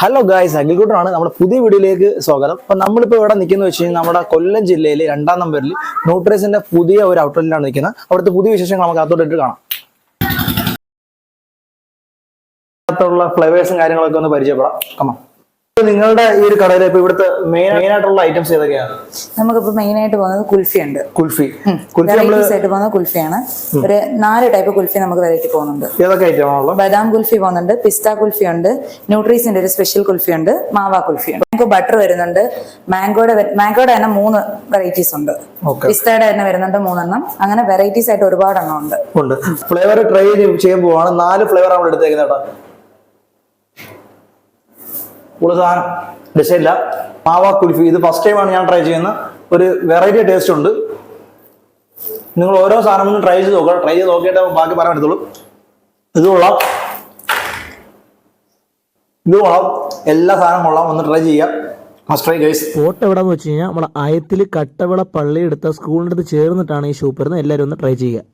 Hello guys അഗ്രികൂട്ടറാണ് നമ്മുടെ പുതിയ വീഡിയോയിലേക്ക് സ്വാഗതം. അപ്പൊ നമ്മളിപ്പോ ഇവിടെ നിൽക്കുന്നത് വെച്ച് കഴിഞ്ഞാൽ നമ്മുടെ കൊല്ലം ജില്ലയിലെ രണ്ടാം നമ്പറിൽ ന്യൂട്രേസിന്റെ പുതിയ ഒരു ഔട്ട്ലെറ്റിലാണ് നിൽക്കുന്നത്. അവിടുത്തെ പുതിയ വിശേഷങ്ങൾ നമുക്ക് അതോട്ടിട്ട് കാണാം. ഫ്ലേവേഴ്സും കാര്യങ്ങളൊക്കെ ഒന്ന് പരിചയപ്പെടാം. കമാ നിങ്ങളുടെ ഈ ഒരു കടയിൽ ഇപ്പൊ ഇവിടുത്തെ മെയിൻ ആയിട്ടുള്ള ഐറ്റംസ് ഏതൊക്കെയാണ്? നമുക്കിപ്പോ മെയിൻ ആയിട്ട് പോകുന്നത് കുൽഫി ഉണ്ട്. കുൽഫി. കുൽഫി ആയിട്ട് പോകുന്നത് കുൽഫിയാണ്. ഒരു നാല് ടൈപ്പ് കുൽഫി നമുക്ക് വെറൈറ്റി പോകുന്നുണ്ട്. ഏതൊക്കെ ഐറ്റം ആണുള്ളത് ബദാം കുൽഫി പോകുന്നുണ്ട് പിസ്ത കുൽഫി ഉണ്ട് ന്യൂട്രീസിന്റെ ഒരു സ്പെഷ്യൽ കുൽഫി ഉണ്ട് മാവ കുൽഫി ഉണ്ട്. നമുക്ക് ബട്ടർ വരുന്നുണ്ട് മാംഗോയുടെ മാംഗോയുടെ തന്നെ മൂന്ന് വെറൈറ്റീസ് ഉണ്ട്. പിസ്തയുടെ തന്നെ വരുന്നുണ്ട് മൂന്നെണ്ണം. അങ്ങനെ വെറൈറ്റീസ് ആയിട്ട് ഒരുപാട് എണ്ണം ഉണ്ട്. ഉണ്ട് ഫ്ലേവർ ട്രൈ ചെയ്യാൻ പോവാണ്. നാല് ഫ്ലേവർ നമ്മൾ എടുത്തേക്കുന്നത് കൂടുതൽ സാധനം. ഡിസൈനില്ല മാവ കുൽഫി. ഇത് ഫസ്റ്റ് ടൈമാണ് ഞാൻ ട്രൈ ചെയ്യുന്ന ഒരു വെറൈറ്റി ടേസ്റ്റ് ഉണ്ട്. നിങ്ങൾ ഓരോ സാധനം ഒന്ന് ട്രൈ ചെയ്ത് നോക്കുക. ട്രൈ ചെയ്ത് നോക്കിയിട്ട് ബാക്കി പറയാൻ പറ്റത്തുള്ളൂ. ഇത് കൊള്ളാം. ഇത് കൊള്ളാം. എല്ലാ സാധനവും കൊള്ളാം. ഒന്ന് ട്രൈ ചെയ്യാം. സ്പോട്ട് എവിടെന്ന് വെച്ച് കഴിഞ്ഞാൽ നമ്മുടെ അയത്തിൽ കട്ടവിള പള്ളി എടുത്ത സ്കൂളിന്റെ അടുത്ത് ചേർന്നിട്ടാണ് ഈ ഷോപ്പ് എല്ലാവരും ഒന്ന് ട്രൈ ചെയ്യുക.